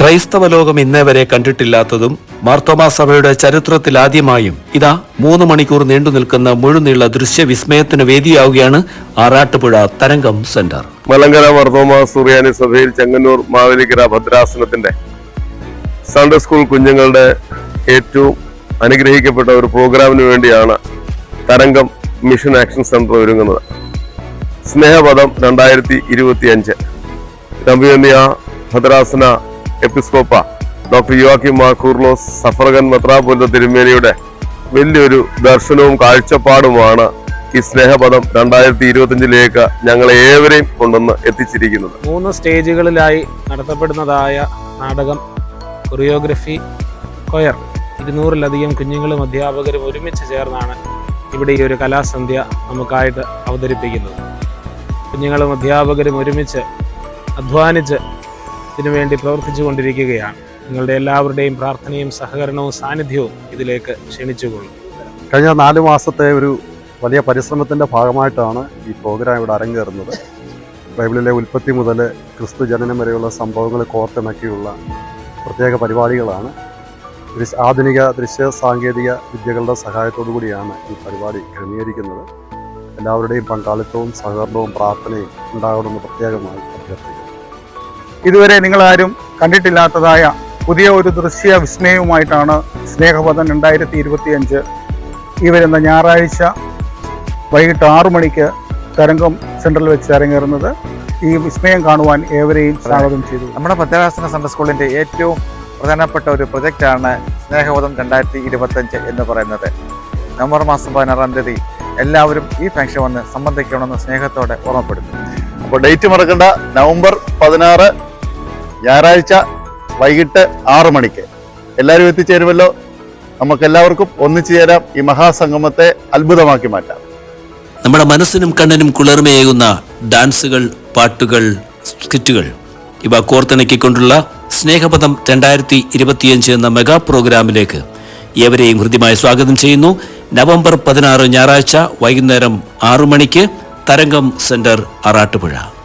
ക്രൈസ്തവ ലോകം ഇന്നേ വരെ കണ്ടിട്ടില്ലാത്തതും മാർത്തോമാ സഭയുടെ ചരിത്രത്തിൽ ആദ്യമായും ഇതാ മൂന്ന് മണിക്കൂർ നീണ്ടു നിൽക്കുന്ന മുഴുനീള ദൃശ്യവിസ്മയത്തിന് വേദിയാവുകയാണ് ആറാട്ടുപുഴ തരംഗം സെന്റർ. മലങ്കര മാർത്തോമാ സുറിയാനി സഭയിൽ ചെങ്ങന്നൂർ മാവേലിക്കര ഭദ്രാസനത്തിന്റെ സൺഡേ സ്കൂൾ കുഞ്ഞുങ്ങളുടെ ഏറ്റവും അനുഗ്രഹിക്കപ്പെട്ട ഒരു പ്രോഗ്രാമിന് വേണ്ടിയാണ് തരംഗം മിഷൻ ആക്ഷൻ സെന്റർ ഒരുങ്ങുന്നത്. സ്നേഹപദം രണ്ടായിരത്തി ഇരുപത്തി അഞ്ച് ഭദ്രാസന എപ്പിസ്കോപ്പ. ഡോക്ടർ യുവാക്കി മാക്കൂർലോസ് സഫർഗൻ മെത്രാപൊലിത്ത തിരുമേനിയുടെ വലിയൊരു ദർശനവും കാഴ്ചപ്പാടുമാണ് ഈ സ്നേഹപദം രണ്ടായിരത്തി ഇരുപത്തിയഞ്ചിലേക്ക് ഞങ്ങൾ ഏവരെയും കൊണ്ടുവന്ന് എത്തിച്ചിരിക്കുന്നത്. മൂന്ന് സ്റ്റേജുകളിലായി നടത്തപ്പെടുന്നതായ നാടകം കൊറിയോഗ്രഫി കൊയർ. ഇരുന്നൂറിലധികം കുഞ്ഞുങ്ങളും അധ്യാപകരും ഒരുമിച്ച് ചേർന്നാണ് ഇവിടെ ഈ ഒരു കലാസന്ധ്യ നമുക്കായിട്ട് അവതരിപ്പിക്കുന്നത്. കുഞ്ഞുങ്ങളും അധ്യാപകരും ഒരുമിച്ച് അധ്വാനിച്ച് ഇതിനുവേണ്ടി പ്രവർത്തിച്ചു കൊണ്ടിരിക്കുകയാണ് നിങ്ങളുടെ എല്ലാവരുടെയും പ്രാർത്ഥനയും സഹകരണവും സാന്നിധ്യവും ഇതിലേക്ക് ക്ഷണിച്ചുകൊള്ളും. കഴിഞ്ഞ നാല് മാസത്തെ ഒരു വലിയ പരിശ്രമത്തിന്റെ ഭാഗമായിട്ടാണ് ഈ പ്രോഗ്രാം ഇവിടെ അരങ്ങേറുന്നത്. ബൈബിളിലെ ഉൽപ്പത്തി മുതൽ ക്രിസ്തു ജനനം വരെയുള്ള സംഭവങ്ങൾ കോർത്തിണക്കിയുള്ള പ്രത്യേക പരിപാടികളാണ്. ആധുനിക ദൃശ്യ സാങ്കേതിക വിദ്യകളുടെ സഹായത്തോടു കൂടിയാണ് ഈ പരിപാടി ക്രമീകരിക്കുന്നത്. എല്ലാവരുടെയും പങ്കാളിത്തവും സഹകരണവും പ്രാർത്ഥനയും ഉണ്ടാകണമെന്ന് പ്രത്യേകമായി അഭ്യർത്ഥിക്കുന്നു. ഇതുവരെ നിങ്ങളാരും കണ്ടിട്ടില്ലാത്തതായ പുതിയ ഒരു ദൃശ്യ വിസ്മയവുമായിട്ടാണ് സ്നേഹപഥം രണ്ടായിരത്തി ഇരുപത്തി അഞ്ച് ഈ വരുന്ന ഞായറാഴ്ച വൈകിട്ട് ആറു മണിക്ക് തരംഗം സെൻട്രൽ വെച്ച് അരങ്ങേറുന്നത്. ഈ വിസ്മയം കാണുവാൻ ഏവരെയും സ്വാഗതം ചെയ്തു. നമ്മുടെ ഭദ്രാസന സെൻട്രൽ സ്കൂളിന്റെ ഏറ്റവും പ്രധാനപ്പെട്ട ഒരു പ്രൊജക്റ്റാണ് സ്നേഹബോധം രണ്ടായിരത്തി ഇരുപത്തഞ്ച് എന്ന് പറയുന്നത്. നവംബർ മാസം പതിനാറാം തീയതി എല്ലാവരും ഈ ഫംഗ്ഷൻ വന്ന് സംബന്ധിക്കണമെന്ന് സ്നേഹത്തോടെ ഓർമ്മപ്പെടുന്നു. അപ്പോൾ ഡേറ്റ് മറക്കണ്ട. നവംബർ പതിനാറ് ഞായറാഴ്ച വൈകിട്ട് ആറ് മണിക്ക് എല്ലാവരും എത്തിച്ചേരുമല്ലോ. നമുക്ക് എല്ലാവർക്കും ഒന്നിച്ചു ചേരാം. ഈ മഹാസംഗമത്തെ അത്ഭുതമാക്കി മാറ്റാം. നമ്മുടെ മനസ്സിനും കണ്ണിനും കുളിർമയേകുന്ന ഡാൻസുകൾ പാട്ടുകൾ സ്കിറ്റുകൾ. ഇവ കോർത്തിണക്കിക്കൊണ്ടുള്ള സ്നേഹപഥം രണ്ടായിരത്തി ഇരുപത്തിയഞ്ച് എന്ന മെഗാ പ്രോഗ്രാമിലേക്ക് ഏവരെയും ഹൃദ്യമായി സ്വാഗതം ചെയ്യുന്നു. നവംബർ പതിനാറ് ഞായറാഴ്ച വൈകുന്നേരം ആറു മണിക്ക് തരംഗം സെന്റർ ആറാട്ടുപുഴ.